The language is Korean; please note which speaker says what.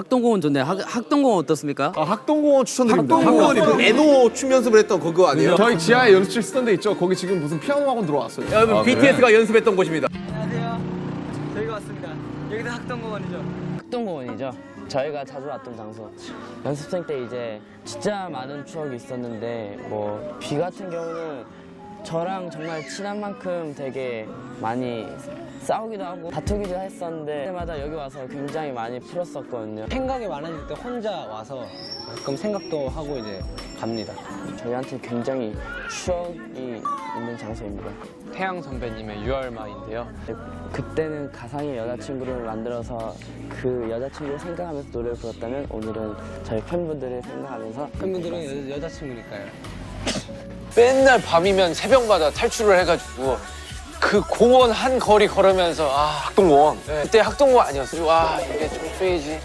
Speaker 1: 학동공원 좋네. 학, 학동공원 어떻습니까?
Speaker 2: 아, 학동공원 추천드립니다.
Speaker 3: 학원이 그 애노 춤 연습을 했던 그거 아니에요?
Speaker 2: 저희 지하에 연습실 쓰던 데 있죠. 거기 지금 무슨 피아노 학원 들어왔어요.
Speaker 3: 여러분 BTS가 연습했던 곳입니다.
Speaker 4: 안녕하세요. 저희가 왔습니다. 여기도 학동공원이죠.
Speaker 5: 학동공원이죠. 저희가 자주 왔던 장소. 연습생 때 이제 진짜 많은 추억이 있었는데 뭐 비 같은 경우는 저랑 정말 친한 만큼 되게 많이 싸우기도 하고 다투기도 했었는데 그때마다 여기 와서 굉장히 많이 풀었었거든요.
Speaker 4: 생각이 많아질 때 혼자 와서 가끔 생각도 하고 이제 갑니다.
Speaker 5: 저희한테 굉장히 추억이 있는 장소입니다.
Speaker 6: 태양 선배님의 6월마인데요.
Speaker 5: 그때는 가상의 여자친구를 만들어서 그 여자친구를 생각하면서 노래를 불렀다면 오늘은 저희 팬분들을 생각하면서
Speaker 4: 팬분들은 여, 여자친구니까요.
Speaker 6: 맨날 밤이면 새벽마다 탈출을 해가지고 그 공원 한 거리 걸으면서 아 학동공원 그때 학동공원 아니었어요. 와 이게 좀 페이지